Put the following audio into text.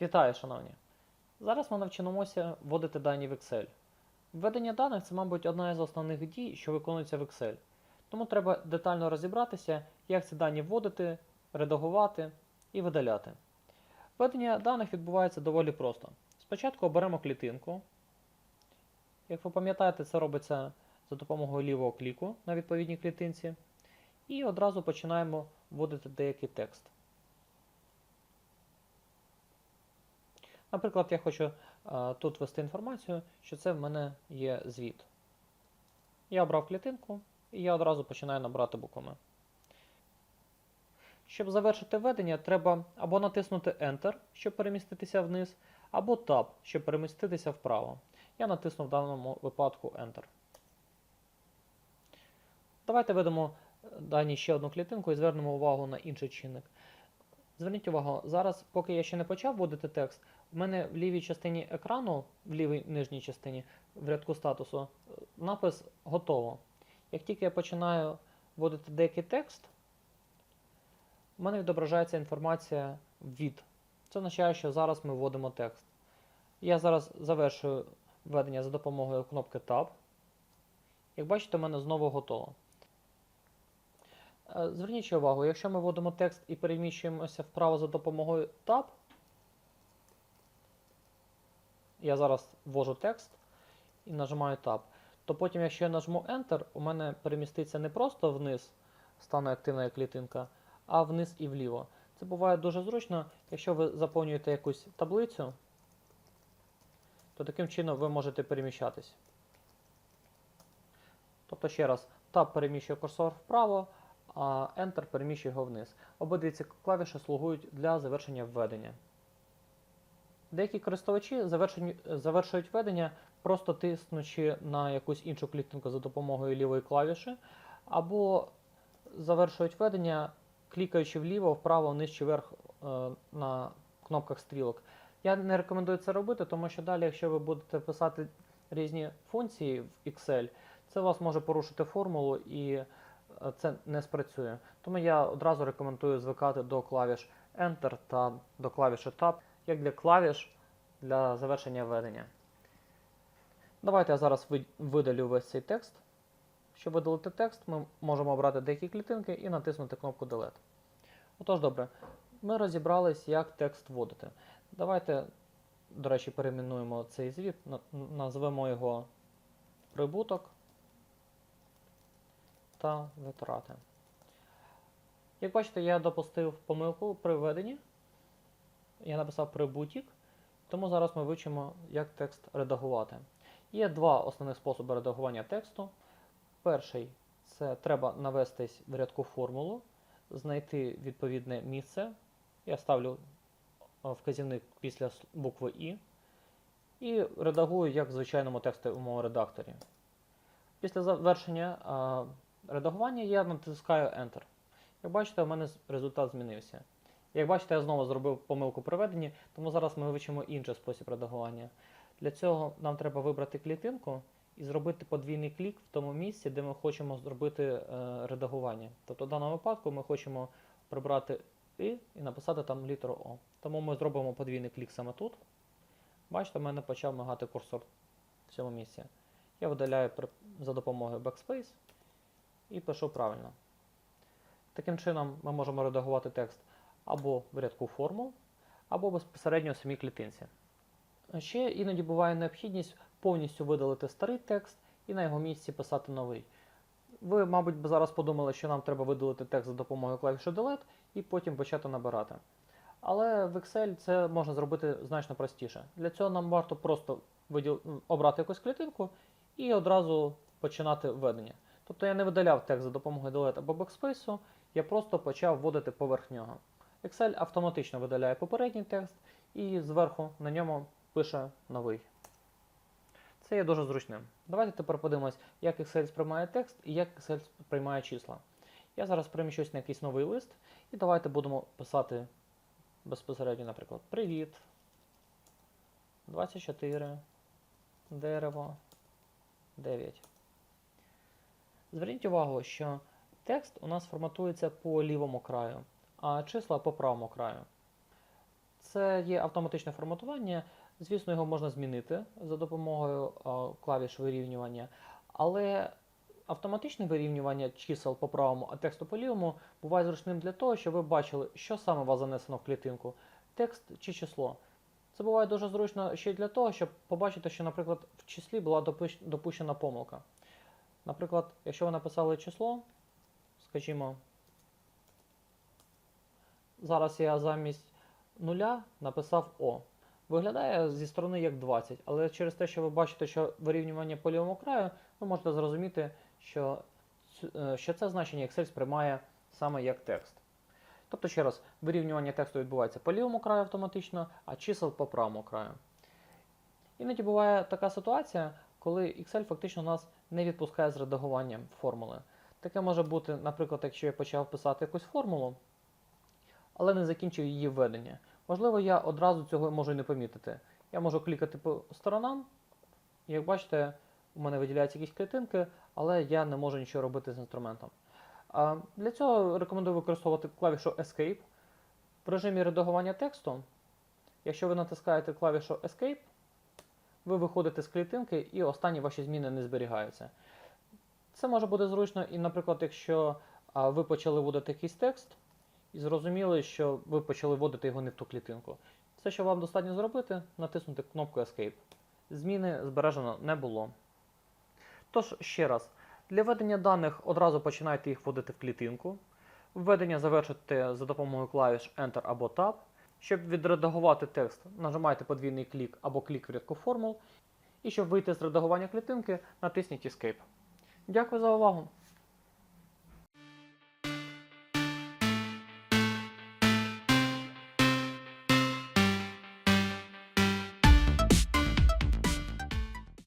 Вітаю, шановні! Зараз ми навчимося вводити дані в Excel. Введення даних це, мабуть, одна із основних дій, що виконується в Excel. Тому треба детально розібратися, як ці дані вводити, редагувати і видаляти. Введення даних відбувається доволі просто. Спочатку оберемо клітинку. Як ви пам'ятаєте, це робиться за допомогою лівого кліку на відповідній клітинці. І одразу починаємо вводити деякий текст. Наприклад, я хочу а, тут ввести інформацію, що це в мене є звіт. Я обрав клітинку і я одразу починаю набирати буквами. Щоб завершити введення, треба або натиснути Enter, щоб переміститися вниз, або Tab, щоб переміститися вправо. Я натисну в даному випадку Enter. Давайте введемо дані ще одну клітинку і звернемо увагу на інший чинник. Зверніть увагу, зараз, поки я ще не почав вводити текст, в мене в лівій частині екрану, в лівій нижній частині, в рядку статусу, е, напис готово. Як тільки я починаю вводити деякий текст, в мене відображається інформація від. Це означає, що зараз ми вводимо текст. Я зараз завершую введення за допомогою кнопки Tab. Як бачите, в мене знову готово. Е, Зверніть увагу, якщо ми вводимо текст і переміщуємося вправо за допомогою Tab, я зараз ввожу текст і нажимаю Tab, то потім, якщо я нажму Enter, у мене переміститься не просто вниз, стане активна клітинка, а вниз і вліво. Це буває дуже зручно, якщо ви заповнюєте якусь таблицю, то таким чином ви можете переміщатись. Тобто, ще раз, Tab переміщує курсор вправо, а Enter переміщує його вниз. Обидві ці клавіші слугують для завершення введення. Деякі користувачі завершують введення, просто тиснучи на якусь іншу клітинку за допомогою лівої клавіші, або завершують введення, клікаючи вліво, вправо, вниз чи вверх е, на кнопках стрілок. Я не рекомендую це робити, тому що далі, якщо ви будете писати різні функції в Excel, це у вас може порушити формулу і це не спрацює. Тому я одразу рекомендую звикати до клавіш Enter та до клавіші Tab, як для клавіш для завершення введення. Давайте я зараз видалю весь цей текст. Щоб видалити текст, ми можемо обрати деякі клітинки і натиснути кнопку Delete. Отож, добре, ми розібрались, як текст вводити. Давайте, до речі, перейменуємо цей звіт, на- назвемо його прибуток та витрати. Як бачите, я допустив помилку при введенні. Я написав прибуток, тому зараз ми вивчимо, як текст редагувати. Є два основних способи редагування тексту. Перший це треба навестись в рядку формулу, знайти відповідне місце. Я ставлю е, вказівник після букви І і редагую як в звичайному текстовому редакторі. Після завершення е, редагування я натискаю Enter. Як бачите, у мене результат змінився. Як бачите, я знову зробив помилку при введенні, тому зараз ми вивчимо інший спосіб редагування. Для цього нам треба вибрати клітинку і зробити подвійний клік в тому місці, де ми хочемо зробити е, редагування. Тобто в даному випадку ми хочемо прибрати «і» і написати там літеру О. Тому ми зробимо подвійний клік саме тут. Бачите, в мене почав мигати курсор в цьому місці. Я видаляю за допомогою Backspace і пишу правильно. Таким чином ми можемо редагувати текст або в рядку формул, або безпосередньо в самій клітинці. Ще іноді буває необхідність повністю видалити старий текст і на його місці писати новий. Ви, мабуть, зараз подумали, що нам треба видалити текст за допомогою клавіші Delete і потім почати набирати. Але в Excel це можна зробити значно простіше. Для цього нам варто просто виділ... обрати якусь клітинку і одразу починати введення. Тобто я не видаляв текст за допомогою Delete або Backspace, я просто почав вводити поверх нього. Excel автоматично видаляє попередній текст і зверху на ньому пише новий. Це є дуже зручним. Давайте тепер подивимось, як Excel сприймає текст і як Excel сприймає числа. Я зараз переміщусь на якийсь новий лист, і давайте будемо писати безпосередньо, наприклад, Привіт. 24. Дерево. 9. Зверніть увагу, що текст у нас форматується по лівому краю, а числа по правому краю. Це є автоматичне форматування. Звісно, його можна змінити за допомогою клавіш вирівнювання, але автоматичне вирівнювання чисел по правому, а тексту по лівому буває зручним для того, щоб ви бачили, що саме у вас занесено в клітинку текст чи число. Це буває дуже зручно ще й для того, щоб побачити, що, наприклад, в числі була допущена помилка. Наприклад, якщо ви написали число, скажімо, зараз я замість нуля написав О. Виглядає зі сторони як 20, але через те, що ви бачите, що вирівнювання по лівому краю, ви можете зрозуміти, що, е, що це значення Excel сприймає саме як текст. Тобто, ще раз, вирівнювання тексту відбувається по лівому краю автоматично, а чисел по правому краю. Іноді буває така ситуація, коли Excel фактично нас не відпускає з редагуванням формули. Таке може бути, наприклад, якщо я почав писати якусь формулу, але не закінчив її введення. Можливо, я одразу цього можу не помітити. Я можу клікати по сторонам, і як бачите, у мене виділяються якісь клітинки, але я не можу нічого робити з інструментом. Для цього рекомендую використовувати клавішу Escape. В режимі редагування тексту, якщо ви натискаєте клавішу Escape, ви виходите з клітинки і останні ваші зміни не зберігаються. Це може бути зручно і, наприклад, якщо а, ви почали вводити якийсь текст і зрозуміли, що ви почали вводити його не в ту клітинку. Все, що вам достатньо зробити, натиснути кнопку Escape. Зміни збережено не було. Тож, ще раз, для введення даних одразу починайте їх вводити в клітинку. Введення завершите за допомогою клавіш Enter або Tab. Щоб відредагувати текст, нажимайте подвійний клік або клік в рядку формул. І щоб вийти з редагування клітинки, натисніть Escape. Дякую за увагу!